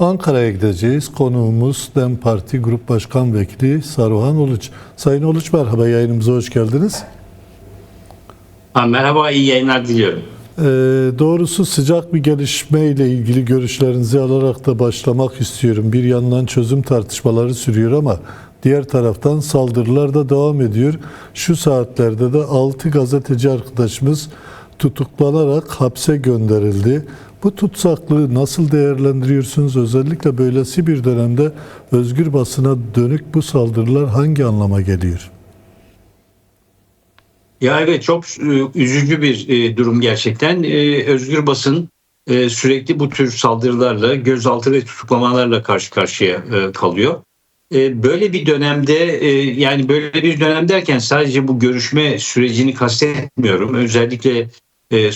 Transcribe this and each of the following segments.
Ankara'ya gideceğiz. Konuğumuz DEM Parti Grup Başkan Vekili Saruhan Uluç. Sayın Uluç merhaba yayınımıza hoş geldiniz. Ha, merhaba, iyi yayınlar diliyorum. Ee, doğrusu sıcak bir gelişme ile ilgili görüşlerinizi alarak da başlamak istiyorum. Bir yandan çözüm tartışmaları sürüyor ama diğer taraftan saldırılar da devam ediyor. Şu saatlerde de 6 gazeteci arkadaşımız tutuklanarak hapse gönderildi. Bu tutsaklığı nasıl değerlendiriyorsunuz? Özellikle böylesi bir dönemde özgür basına dönük bu saldırılar hangi anlama geliyor? Ya evet çok e, üzücü bir e, durum gerçekten. E, Özgür basın sürekli bu tür saldırılarla, gözaltı ve tutuklamalarla karşı karşıya kalıyor. Böyle bir dönemde yani böyle bir dönem derken sadece bu görüşme sürecini kastetmiyorum. Özellikle e,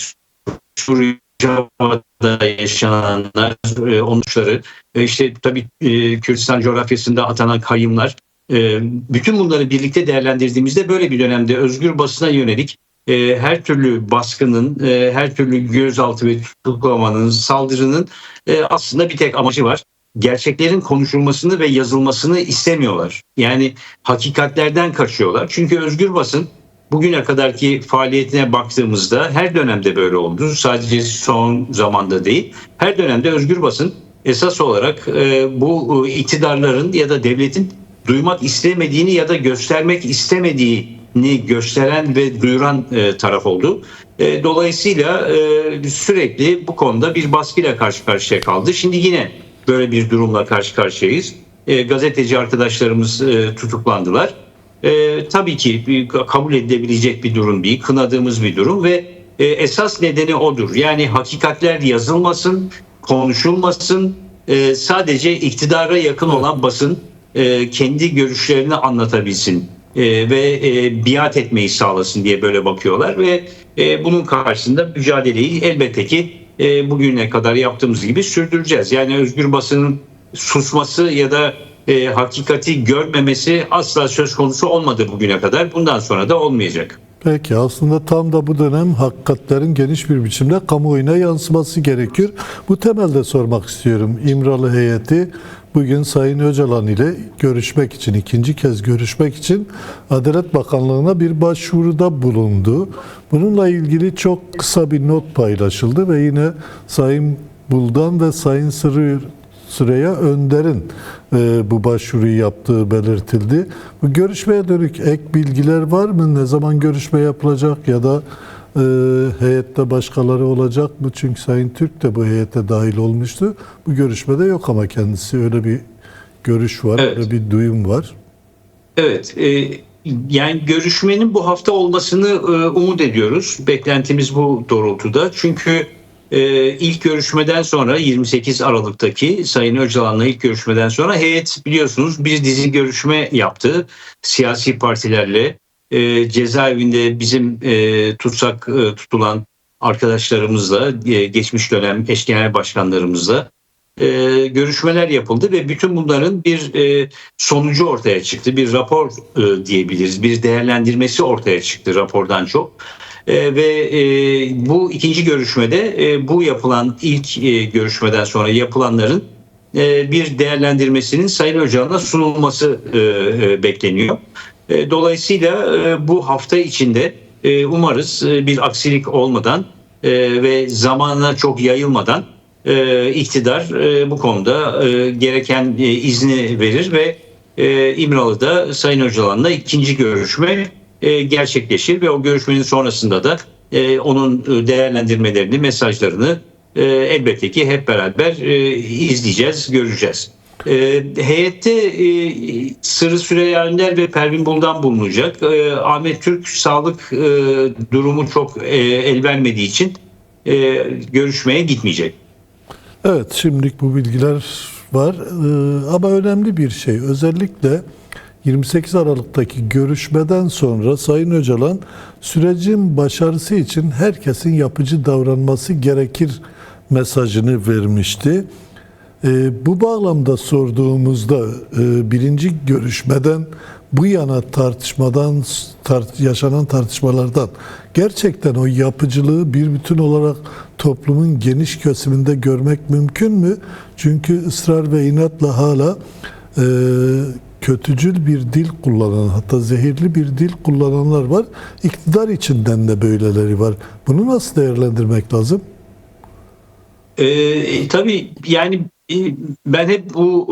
Suriye'de yaşananlar, e, onuşları, e, işte tabii e, Kürdistan coğrafyasında atanan kayımlar, e, bütün bunları birlikte değerlendirdiğimizde böyle bir dönemde özgür basına yönelik e, her türlü baskının, e, her türlü gözaltı ve tutuklamanın, saldırının e, aslında bir tek amacı var. Gerçeklerin konuşulmasını ve yazılmasını istemiyorlar. Yani hakikatlerden kaçıyorlar. Çünkü özgür basın bugüne kadarki faaliyetine baktığımızda her dönemde böyle oldu. Sadece son zamanda değil. Her dönemde özgür basın esas olarak e, bu e, iktidarların ya da devletin duymak istemediğini ya da göstermek istemediğini gösteren ve duyuran e, taraf oldu. E, dolayısıyla e, sürekli bu konuda bir baskıyla karşı karşıya kaldı. Şimdi yine böyle bir durumla karşı karşıyayız. E, gazeteci arkadaşlarımız e, tutuklandılar. E, tabii ki bir, kabul edilebilecek bir durum değil, kınadığımız bir durum ve e, esas nedeni odur. Yani hakikatler yazılmasın, konuşulmasın, e, sadece iktidara yakın olan basın e, kendi görüşlerini anlatabilsin e, ve e, biat etmeyi sağlasın diye böyle bakıyorlar ve e, bunun karşısında mücadeleyi elbette ki e, bugüne kadar yaptığımız gibi sürdüreceğiz. Yani özgür basının susması ya da e, hakikati görmemesi asla söz konusu olmadı bugüne kadar. Bundan sonra da olmayacak. Peki aslında tam da bu dönem hakikatlerin geniş bir biçimde kamuoyuna yansıması gerekiyor. Bu temelde sormak istiyorum. İmralı heyeti bugün Sayın Öcalan ile görüşmek için, ikinci kez görüşmek için Adalet Bakanlığı'na bir başvuruda bulundu. Bununla ilgili çok kısa bir not paylaşıldı ve yine Sayın Buldan ve Sayın Sırrı Süreyya Önder'in e, bu başvuruyu yaptığı belirtildi. Bu görüşmeye dönük ek bilgiler var mı? Ne zaman görüşme yapılacak ya da e, heyette başkaları olacak mı? Çünkü Sayın Türk de bu heyete dahil olmuştu. Bu görüşmede yok ama kendisi öyle bir görüş var, Evet. öyle bir duyum var. Evet, e, yani görüşmenin bu hafta olmasını e, umut ediyoruz. Beklentimiz bu doğrultuda. Çünkü ilk görüşmeden sonra 28 Aralık'taki Sayın Öcalan'la ilk görüşmeden sonra heyet biliyorsunuz bir dizi görüşme yaptı siyasi partilerle. E, cezaevinde bizim e, tutsak e, tutulan arkadaşlarımızla, e, geçmiş dönem eş genel başkanlarımızla e, görüşmeler yapıldı ve bütün bunların bir e, sonucu ortaya çıktı. Bir rapor e, diyebiliriz. Bir değerlendirmesi ortaya çıktı rapordan çok. E, ve e, bu ikinci görüşmede e, bu yapılan ilk e, görüşmeden sonra yapılanların e, bir değerlendirmesinin Sayın Öcalan'a sunulması e, e, bekleniyor. E, dolayısıyla e, bu hafta içinde e, umarız e, bir aksilik olmadan e, ve zamana çok yayılmadan e, iktidar e, bu konuda e, gereken e, izni verir ve e, İmralı'da Sayın Öcalan'la ikinci görüşme e, gerçekleşir ve o görüşmenin sonrasında da e, onun e, değerlendirmelerini, mesajlarını e, elbette ki hep beraber izleyeceğiz, göreceğiz. Heyette e, Sırrı Süreyya Önder ve Pervin Buldan bulunacak. Ahmet Türk sağlık durumu çok e, el vermediği için görüşmeye gitmeyecek. Evet, şimdilik bu bilgiler var ama önemli bir şey. Özellikle 28 Aralık'taki görüşmeden sonra Sayın Öcalan sürecin başarısı için herkesin yapıcı davranması gerekir mesajını vermişti. Ee, bu bağlamda sorduğumuzda e, birinci görüşmeden bu yana tartışmadan tart, yaşanan tartışmalardan gerçekten o yapıcılığı bir bütün olarak toplumun geniş kesiminde görmek mümkün mü? Çünkü ısrar ve inatla hala e, kötücül bir dil kullanan hatta zehirli bir dil kullananlar var. İktidar içinden de böyleleri var. Bunu nasıl değerlendirmek lazım? Ee, tabii yani e, ben hep bu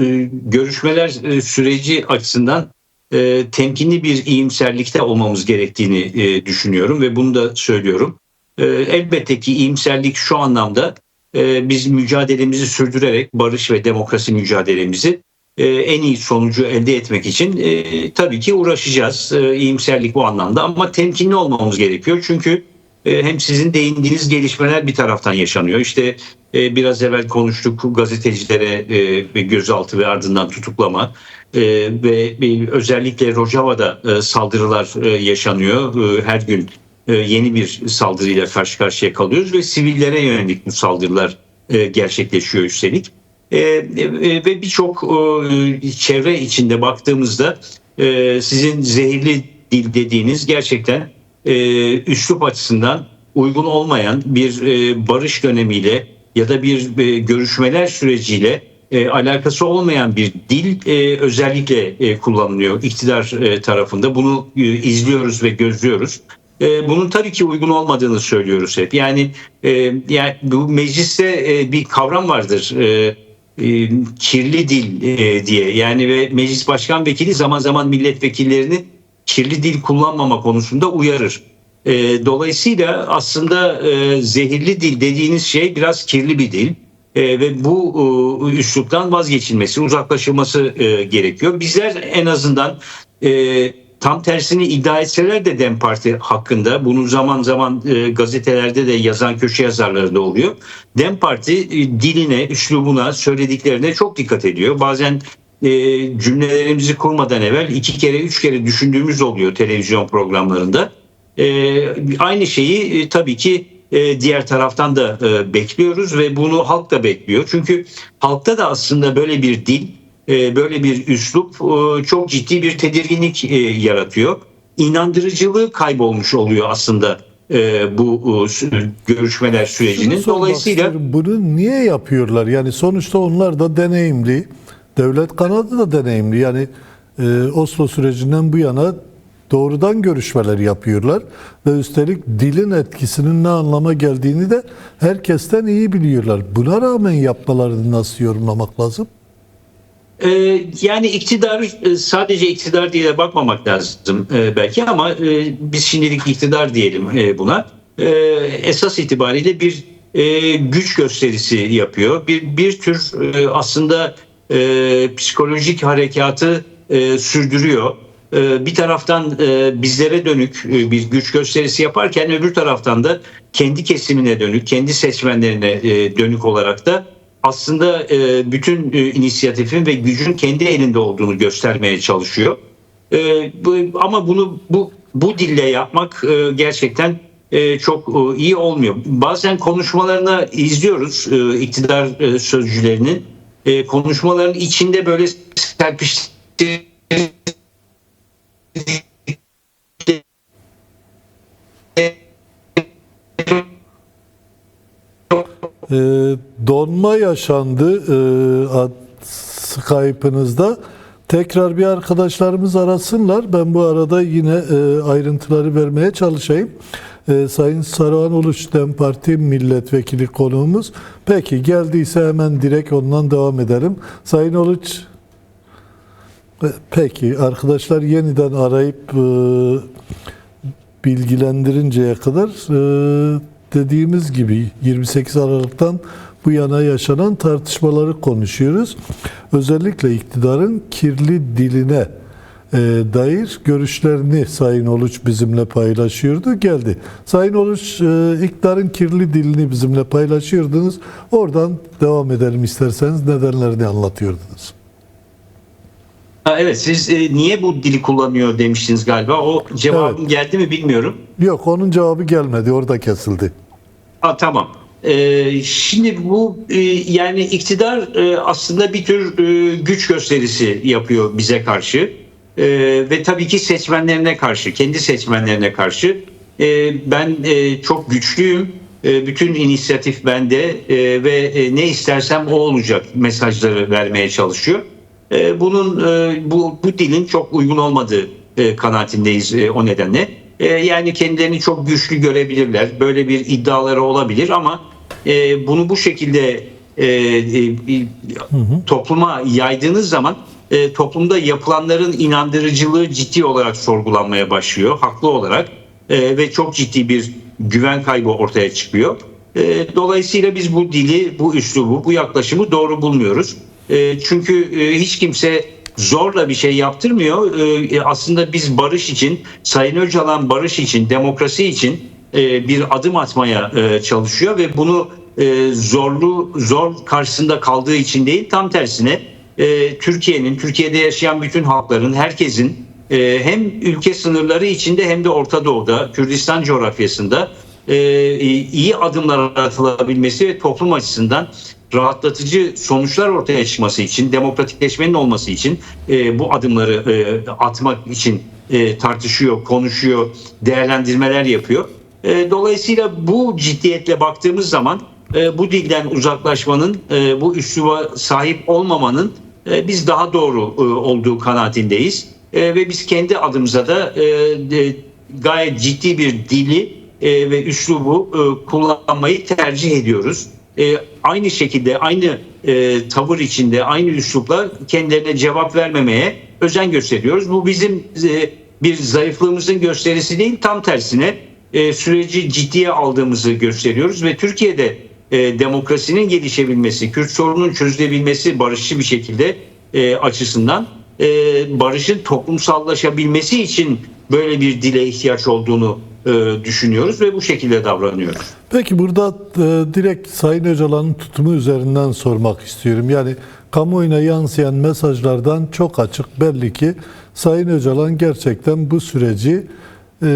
e, görüşmeler e, süreci açısından e, temkinli bir iyimserlikte olmamız gerektiğini e, düşünüyorum ve bunu da söylüyorum. E, elbette ki iyimserlik şu anlamda e, biz mücadelemizi sürdürerek barış ve demokrasi mücadelemizi e, en iyi sonucu elde etmek için e, tabii ki uğraşacağız. E, iyimserlik bu anlamda ama temkinli olmamız gerekiyor çünkü e, hem sizin değindiğiniz gelişmeler bir taraftan yaşanıyor. İşte e, biraz evvel konuştuk gazetecilere e, gözaltı ve ardından tutuklama e, ve bir, özellikle Rojava'da e, saldırılar e, yaşanıyor. E, her gün e, yeni bir saldırıyla karşı karşıya kalıyoruz ve sivillere yönelik bu saldırılar e, gerçekleşiyor üstelik. E, e, ve birçok e, çevre içinde baktığımızda e, sizin zehirli dil dediğiniz gerçekten e, üslup açısından uygun olmayan bir e, barış dönemiyle ya da bir e, görüşmeler süreciyle e, alakası olmayan bir dil e, özellikle e, kullanılıyor iktidar e, tarafında. Bunu e, izliyoruz ve gözlüyoruz. E, bunun tabii ki uygun olmadığını söylüyoruz hep. Yani, e, yani bu mecliste e, bir kavram vardır. E, kirli dil e, diye yani ve meclis başkan vekili zaman zaman milletvekillerini kirli dil kullanmama konusunda uyarır. E, dolayısıyla aslında e, zehirli dil dediğiniz şey biraz kirli bir dil E, ve bu e, üsluptan vazgeçilmesi, uzaklaşılması e, gerekiyor. Bizler en azından e, tam tersini iddia etseler de Dem Parti hakkında bunu zaman zaman e, gazetelerde de yazan köşe yazarları da oluyor. Dem Parti e, diline, üslubuna, söylediklerine çok dikkat ediyor. Bazen e, cümlelerimizi kurmadan evvel iki kere, üç kere düşündüğümüz oluyor televizyon programlarında. E, aynı şeyi e, tabii ki e, diğer taraftan da e, bekliyoruz ve bunu halk da bekliyor. Çünkü halkta da aslında böyle bir dil, böyle bir üslup e, çok ciddi bir tedirginlik e, yaratıyor. İnandırıcılığı kaybolmuş oluyor aslında e, bu e, görüşmeler sürecinin. Dolayısıyla bunu niye yapıyorlar? Yani sonuçta onlar da deneyimli. Devlet kanadı da deneyimli. Yani e, Oslo sürecinden bu yana doğrudan görüşmeler yapıyorlar ve üstelik dilin etkisinin ne anlama geldiğini de herkesten iyi biliyorlar. Buna rağmen yapmalarını nasıl yorumlamak lazım? Ee, yani iktidar e, sadece iktidar diye bakmamak lazım e, belki ama e, biz şimdilik iktidar diyelim buna. Esas itibariyle bir güç gösterisi yapıyor. Bir bir tür aslında psikolojik harekatı sürdürüyor. Bir taraftan bizlere dönük bir güç gösterisi yaparken öbür taraftan da kendi kesimine dönük, kendi seçmenlerine dönük olarak da aslında e, bütün e, inisiyatifin ve gücün kendi elinde olduğunu göstermeye çalışıyor. E, bu, ama bunu bu bu dille yapmak e, gerçekten e, çok e, iyi olmuyor. Bazen konuşmalarını izliyoruz e, iktidar e, sözcülerinin e, konuşmaların içinde böyle serpiştirdikleri E, donma yaşandı e, Skype'ınızda. Tekrar bir arkadaşlarımız arasınlar. Ben bu arada yine e, ayrıntıları vermeye çalışayım. E, Sayın Saruhan Uluç Dem Parti milletvekili konuğumuz. Peki geldiyse hemen direkt ondan devam edelim. Sayın Uluç e, Peki arkadaşlar yeniden arayıp e, bilgilendirinceye kadar e, dediğimiz gibi 28 Aralık'tan bu yana yaşanan tartışmaları konuşuyoruz. Özellikle iktidarın kirli diline e, dair görüşlerini Sayın Oluç bizimle paylaşıyordu. Geldi. Sayın Oluç e, iktidarın kirli dilini bizimle paylaşıyordunuz. Oradan devam edelim isterseniz nedenlerini anlatıyordunuz. Ha, evet siz e, niye bu dili kullanıyor demiştiniz galiba. O cevabım geldi mi bilmiyorum. Yok onun cevabı gelmedi. Orada kesildi. Ha, tamam. Ee, şimdi bu e, yani iktidar e, aslında bir tür e, güç gösterisi yapıyor bize karşı. E, ve tabii ki seçmenlerine karşı, kendi seçmenlerine karşı e, ben e, çok güçlüyüm. E, bütün inisiyatif bende e, ve e, ne istersem o olacak mesajları vermeye çalışıyor. E, bunun e, bu bu dilin çok uygun olmadığı e, kanaatindeyiz e, o nedenle. E, yani kendilerini çok güçlü görebilirler. Böyle bir iddiaları olabilir ama e, bunu bu şekilde e, e, topluma yaydığınız zaman e, toplumda yapılanların inandırıcılığı ciddi olarak sorgulanmaya başlıyor. Haklı olarak e, ve çok ciddi bir güven kaybı ortaya çıkıyor. E, dolayısıyla biz bu dili, bu üslubu, bu yaklaşımı doğru bulmuyoruz. E, çünkü e, hiç kimse zorla bir şey yaptırmıyor. E, aslında biz barış için, Sayın Öcalan barış için, demokrasi için e, bir adım atmaya e, çalışıyor ve bunu zorlu zor karşısında kaldığı için değil, tam tersine Türkiye'nin, Türkiye'de yaşayan bütün halkların, herkesin hem ülke sınırları içinde hem de Orta Doğu'da, Kürdistan coğrafyasında iyi adımlar atılabilmesi ve toplum açısından rahatlatıcı sonuçlar ortaya çıkması için, demokratikleşmenin olması için e, bu adımları e, atmak için e, tartışıyor, konuşuyor, değerlendirmeler yapıyor. E, dolayısıyla bu ciddiyetle baktığımız zaman e, bu dilden uzaklaşmanın, e, bu üsluba sahip olmamanın e, biz daha doğru e, olduğu kanaatindeyiz. E, ve biz kendi adımıza da e, de, gayet ciddi bir dili e, ve üslubu e, kullanmayı tercih ediyoruz. E, aynı şekilde aynı e, tavır içinde aynı üslupla kendilerine cevap vermemeye özen gösteriyoruz. Bu bizim e, bir zayıflığımızın gösterisi değil tam tersine e, süreci ciddiye aldığımızı gösteriyoruz ve Türkiye'de e, demokrasinin gelişebilmesi, Kürt sorunun çözülebilmesi barışçı bir şekilde e, açısından e, barışın toplumsallaşabilmesi için böyle bir dile ihtiyaç olduğunu düşünüyoruz ve bu şekilde davranıyoruz. Peki burada e, direkt Sayın Öcalan'ın tutumu üzerinden sormak istiyorum. Yani kamuoyuna yansıyan mesajlardan çok açık belli ki Sayın Öcalan gerçekten bu süreci e,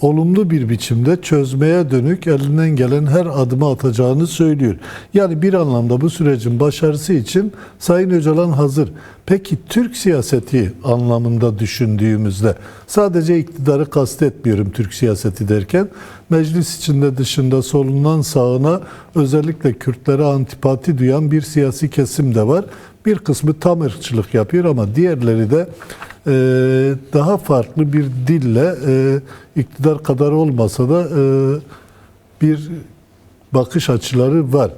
olumlu bir biçimde çözmeye dönük elinden gelen her adımı atacağını söylüyor. Yani bir anlamda bu sürecin başarısı için Sayın Öcalan hazır. Peki Türk siyaseti anlamında düşündüğümüzde sadece iktidarı kastetmiyorum Türk siyaseti derken meclis içinde dışında solundan sağına özellikle Kürtlere antipati duyan bir siyasi kesim de var. Bir kısmı tam ırkçılık yapıyor ama diğerleri de e, daha farklı bir dille e, iktidar kadar olmasa da e, bir bakış açıları var.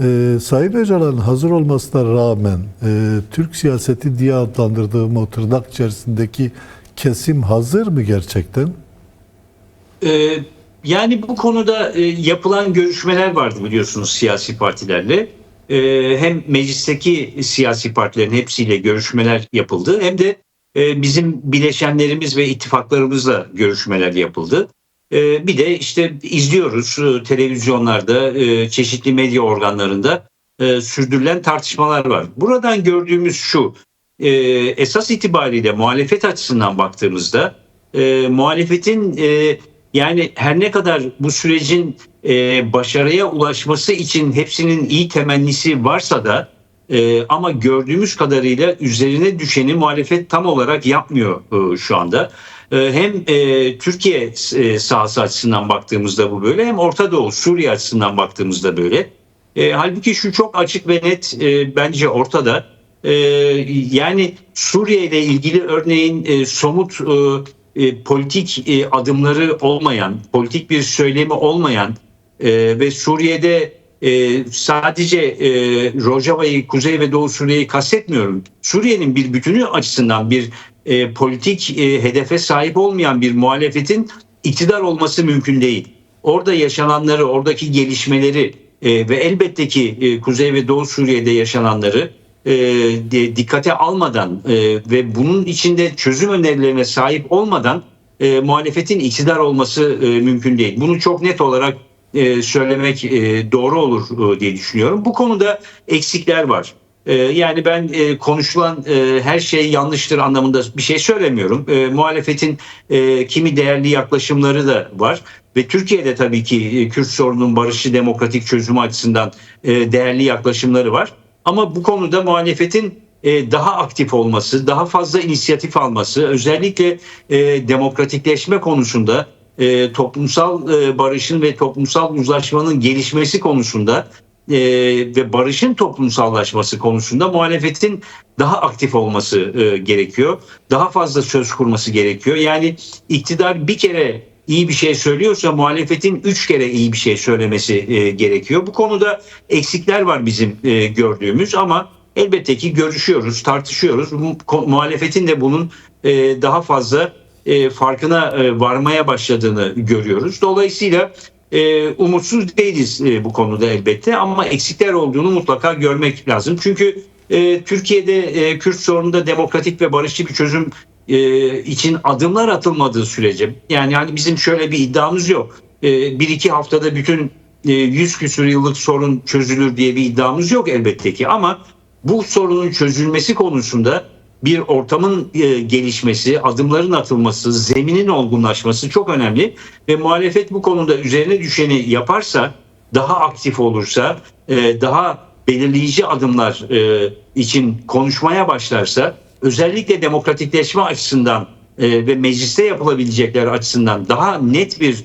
E, Sayın Öcalan hazır olmasına rağmen e, Türk siyaseti diye adlandırdığım o tırnak içerisindeki kesim hazır mı gerçekten? Ee, yani bu konuda e, yapılan görüşmeler vardı biliyorsunuz siyasi partilerle. Hem meclisteki siyasi partilerin hepsiyle görüşmeler yapıldı hem de e, bizim bileşenlerimiz ve ittifaklarımızla görüşmeler yapıldı. Ee, bir de işte izliyoruz e, televizyonlarda, e, çeşitli medya organlarında e, sürdürülen tartışmalar var. Buradan gördüğümüz şu, e, esas itibariyle muhalefet açısından baktığımızda e, muhalefetin e, yani her ne kadar bu sürecin e, başarıya ulaşması için hepsinin iyi temennisi varsa da e, ama gördüğümüz kadarıyla üzerine düşeni muhalefet tam olarak yapmıyor e, şu anda. E, hem e, Türkiye e, sahası açısından baktığımızda bu böyle hem Orta Doğu, Suriye açısından baktığımızda böyle. E, halbuki şu çok açık ve net e, bence ortada. E, yani Suriye ile ilgili örneğin e, somut e, e, politik e, adımları olmayan, politik bir söylemi olmayan e, ve Suriye'de e, sadece e, Rojava'yı, Kuzey ve Doğu Suriye'yi kastetmiyorum. Suriye'nin bir bütünü açısından bir e, politik e, hedefe sahip olmayan bir muhalefetin iktidar olması mümkün değil. Orada yaşananları, oradaki gelişmeleri e, ve elbette ki e, Kuzey ve Doğu Suriye'de yaşananları e, de, dikkate almadan e, ve bunun içinde çözüm önerilerine sahip olmadan e, muhalefetin iktidar olması e, mümkün değil. Bunu çok net olarak e, söylemek e, doğru olur e, diye düşünüyorum. Bu konuda eksikler var. Yani ben konuşulan her şey yanlıştır anlamında bir şey söylemiyorum. E, muhalefetin kimi değerli yaklaşımları da var ve Türkiye'de tabii ki Kürt sorunun barışçı demokratik çözümü açısından değerli yaklaşımları var. Ama bu konuda muhalefetin daha aktif olması, daha fazla inisiyatif alması, özellikle demokratikleşme konusunda e, toplumsal e, barışın ve toplumsal uzlaşmanın gelişmesi konusunda e, ve barışın toplumsallaşması konusunda muhalefetin daha aktif olması e, gerekiyor. Daha fazla söz kurması gerekiyor. Yani iktidar bir kere iyi bir şey söylüyorsa muhalefetin üç kere iyi bir şey söylemesi e, gerekiyor. Bu konuda eksikler var bizim e, gördüğümüz ama elbette ki görüşüyoruz, tartışıyoruz. Mu- Muhalefetin de bunun e, daha fazla e, farkına e, varmaya başladığını görüyoruz. Dolayısıyla e, umutsuz değiliz e, bu konuda elbette ama eksikler olduğunu mutlaka görmek lazım. Çünkü e, Türkiye'de e, Kürt sorununda demokratik ve barışçı bir çözüm e, için adımlar atılmadığı sürece yani hani bizim şöyle bir iddiamız yok. E, bir iki haftada bütün e, 100 küsur yıllık sorun çözülür diye bir iddiamız yok elbette ki ama bu sorunun çözülmesi konusunda bir ortamın e, gelişmesi, adımların atılması, zeminin olgunlaşması çok önemli. Ve muhalefet bu konuda üzerine düşeni yaparsa, daha aktif olursa, e, daha belirleyici adımlar e, için konuşmaya başlarsa, özellikle demokratikleşme açısından ve mecliste yapılabilecekler açısından daha net bir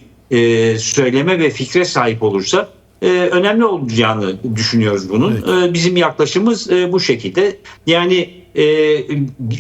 söyleme ve fikre sahip olursa e, önemli olacağını düşünüyoruz bunun. Peki. E, bizim yaklaşımımız e, bu şekilde. Yani e,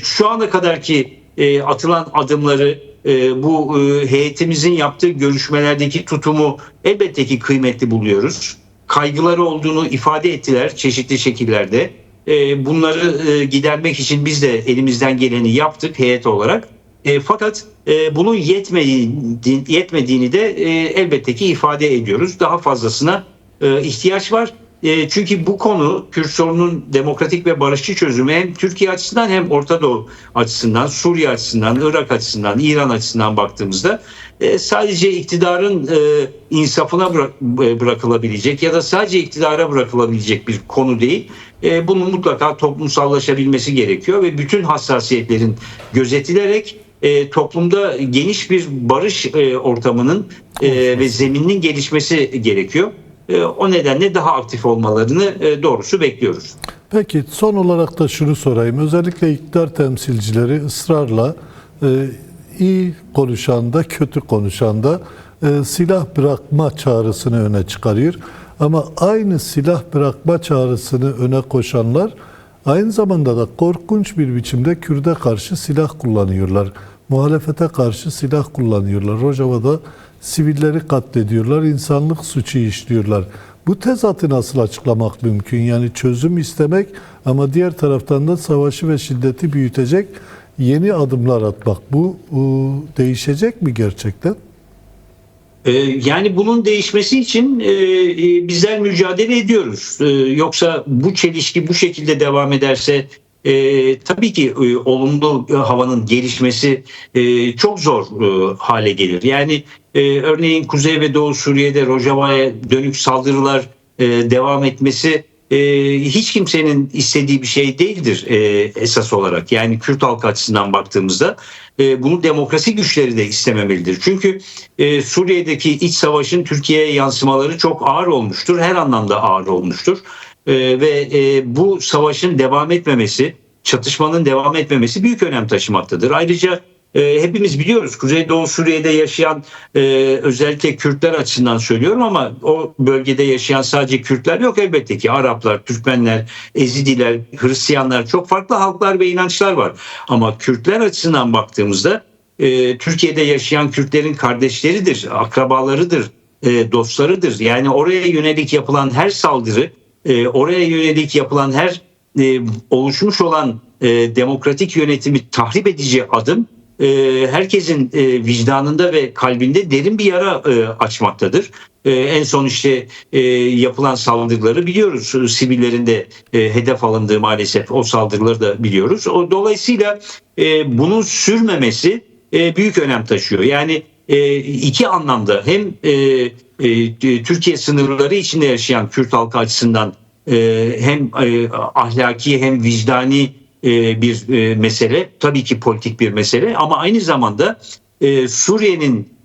şu ana kadarki e, atılan adımları e, bu e, heyetimizin yaptığı görüşmelerdeki tutumu elbette ki kıymetli buluyoruz. Kaygıları olduğunu ifade ettiler çeşitli şekillerde. E, bunları e, gidermek için biz de elimizden geleni yaptık heyet olarak. E, fakat e, bunun yetmediğini, yetmediğini de e, elbette ki ifade ediyoruz. Daha fazlasına e, ihtiyaç var. E, çünkü bu konu Kürt sorunun demokratik ve barışçı çözümü hem Türkiye açısından hem Orta Doğu açısından, Suriye açısından, Irak açısından, İran açısından baktığımızda e, sadece iktidarın e, insafına bırak, e, bırakılabilecek ya da sadece iktidara bırakılabilecek bir konu değil. E, bunun mutlaka toplumsallaşabilmesi gerekiyor ve bütün hassasiyetlerin gözetilerek e, toplumda geniş bir barış e, ortamının e, ve zemininin gelişmesi gerekiyor. E, o nedenle daha aktif olmalarını e, doğrusu bekliyoruz. Peki son olarak da şunu sorayım. Özellikle iktidar temsilcileri ısrarla e, iyi konuşan da kötü konuşan da e, silah bırakma çağrısını öne çıkarıyor. Ama aynı silah bırakma çağrısını öne koşanlar aynı zamanda da korkunç bir biçimde Kürt'e karşı silah kullanıyorlar. Muhalefete karşı silah kullanıyorlar. Rojava'da sivilleri katlediyorlar, insanlık suçu işliyorlar. Bu tezatı nasıl açıklamak mümkün? Yani çözüm istemek ama diğer taraftan da savaşı ve şiddeti büyütecek yeni adımlar atmak. Bu değişecek mi gerçekten? E, yani bunun değişmesi için e, e, bizler mücadele ediyoruz. E, yoksa bu çelişki bu şekilde devam ederse e, tabii ki olumlu havanın gelişmesi çok zor hale gelir. Yani örneğin Kuzey ve Doğu Suriye'de Rojava'ya dönük saldırılar devam etmesi hiç kimsenin istediği bir şey değildir esas olarak. Yani Kürt halkı açısından baktığımızda e, bunu demokrasi güçleri de istememelidir. Çünkü e, Suriye'deki iç savaşın Türkiye'ye yansımaları çok ağır olmuştur. Her anlamda ağır olmuştur. E, ve e, bu savaşın devam etmemesi, çatışmanın devam etmemesi büyük önem taşımaktadır. Ayrıca e, hepimiz biliyoruz Kuzeydoğu Suriye'de yaşayan e, özellikle Kürtler açısından söylüyorum ama o bölgede yaşayan sadece Kürtler yok elbette ki Araplar, Türkmenler, Ezidiler, Hristiyanlar çok farklı halklar ve inançlar var. Ama Kürtler açısından baktığımızda e, Türkiye'de yaşayan Kürtlerin kardeşleridir, akrabalarıdır, e, dostlarıdır. Yani oraya yönelik yapılan her saldırı, oraya yönelik yapılan her oluşmuş olan demokratik yönetimi tahrip edici adım e, herkesin e, vicdanında ve kalbinde derin bir yara e, açmaktadır. E, en son işte e, yapılan saldırıları biliyoruz. Sivillerin de e, hedef alındığı maalesef o saldırıları da biliyoruz. O dolayısıyla e, bunun sürmemesi e, büyük önem taşıyor. Yani e, iki anlamda hem e, e, Türkiye sınırları içinde yaşayan Kürt halkı açısından e, hem e, ahlaki hem vicdani e, bir e, mesele. Tabii ki politik bir mesele ama aynı zamanda e, Suriye'nin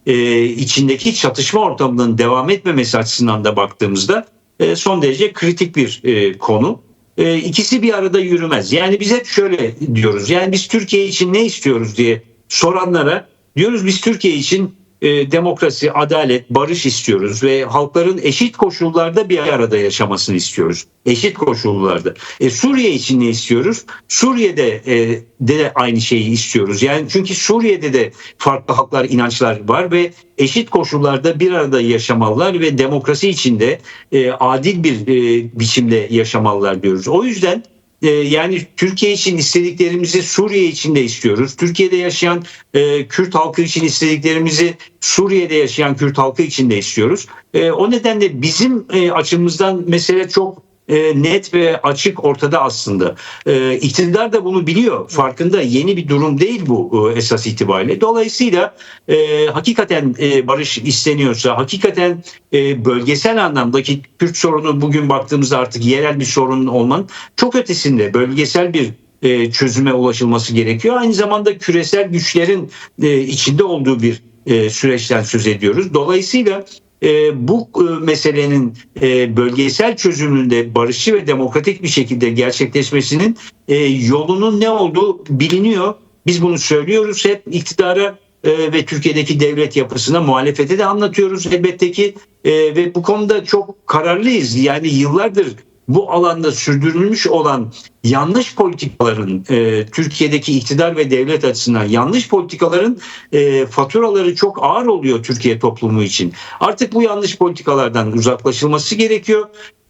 içindeki çatışma ortamının devam etmemesi açısından da baktığımızda son derece kritik bir konu. e, ikisi bir arada yürümez. Yani biz hep şöyle diyoruz. Yani biz Türkiye için ne istiyoruz diye soranlara diyoruz biz Türkiye için e, demokrasi, adalet, barış istiyoruz ve halkların eşit koşullarda bir arada yaşamasını istiyoruz. Eşit koşullarda. E, Suriye için ne istiyoruz? Suriye'de e, de aynı şeyi istiyoruz. Yani çünkü Suriye'de de farklı haklar, inançlar var ve eşit koşullarda bir arada yaşamalılar ve demokrasi içinde e, adil bir biçimde yaşamalılar diyoruz. O yüzden e, yani Türkiye için istediklerimizi Suriye için de istiyoruz. Türkiye'de yaşayan e, Kürt halkı için istediklerimizi Suriye'de yaşayan Kürt halkı için de istiyoruz. E, o nedenle bizim e, açımızdan mesele çok e, net ve açık ortada aslında. E, iktidar da bunu biliyor. Farkında yeni bir durum değil bu e, esas itibariyle. Dolayısıyla e, hakikaten e, barış isteniyorsa, hakikaten e, bölgesel anlamdaki Kürt sorunu bugün baktığımızda artık yerel bir sorun olmanın çok ötesinde bölgesel bir e, çözüme ulaşılması gerekiyor. Aynı zamanda küresel güçlerin e, içinde olduğu bir e, süreçten söz ediyoruz. Dolayısıyla e, bu e, meselenin e, bölgesel çözümünde barışçı ve demokratik bir şekilde gerçekleşmesinin e, yolunun ne olduğu biliniyor. Biz bunu söylüyoruz hep iktidara e, ve Türkiye'deki devlet yapısına muhalefete de anlatıyoruz elbette ki E, ve bu konuda çok kararlıyız. Yani yıllardır bu alanda sürdürülmüş olan yanlış politikaların e, Türkiye'deki iktidar ve devlet açısından yanlış politikaların e, faturaları çok ağır oluyor Türkiye toplumu için. Artık bu yanlış politikalardan uzaklaşılması gerekiyor.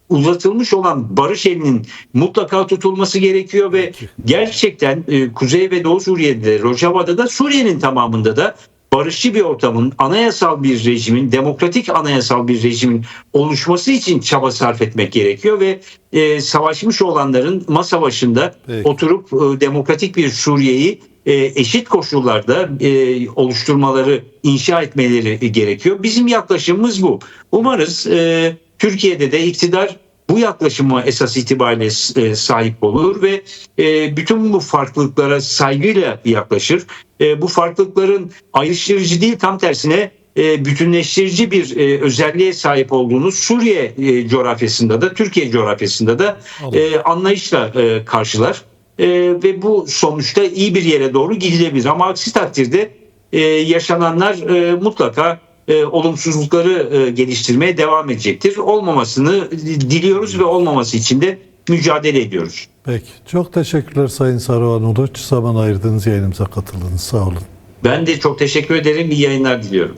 Uzatılmış olan barış elinin mutlaka tutulması gerekiyor ve gerçekten e, Kuzey ve Doğu Suriye'de, Rojava'da da Suriye'nin tamamında da barışçı bir ortamın, anayasal bir rejimin, demokratik anayasal bir rejimin oluşması için çaba sarf etmek gerekiyor ve e, savaşmış olanların masa başında Peki. oturup e, demokratik bir Suriye'yi e, eşit koşullarda e, oluşturmaları, inşa etmeleri gerekiyor. Bizim yaklaşımımız bu. Umarız e, Türkiye'de de iktidar bu yaklaşıma esas itibariyle e, sahip olur ve e, bütün bu farklılıklara saygıyla yaklaşır. E, bu farklılıkların ayrıştırıcı değil tam tersine e, bütünleştirici bir e, özelliğe sahip olduğunu Suriye e, coğrafyasında da Türkiye coğrafyasında da e, anlayışla e, karşılar. E, ve bu sonuçta iyi bir yere doğru gidilebilir. Ama aksi takdirde e, yaşananlar e, mutlaka e, olumsuzlukları e, geliştirmeye devam edecektir. Olmamasını diliyoruz ve olmaması için de mücadele ediyoruz. Peki. Çok teşekkürler Sayın Saruhan Uluç. Zaman ayırdığınız yayınımıza katıldınız. Sağ olun. Ben de çok teşekkür ederim. İyi yayınlar diliyorum.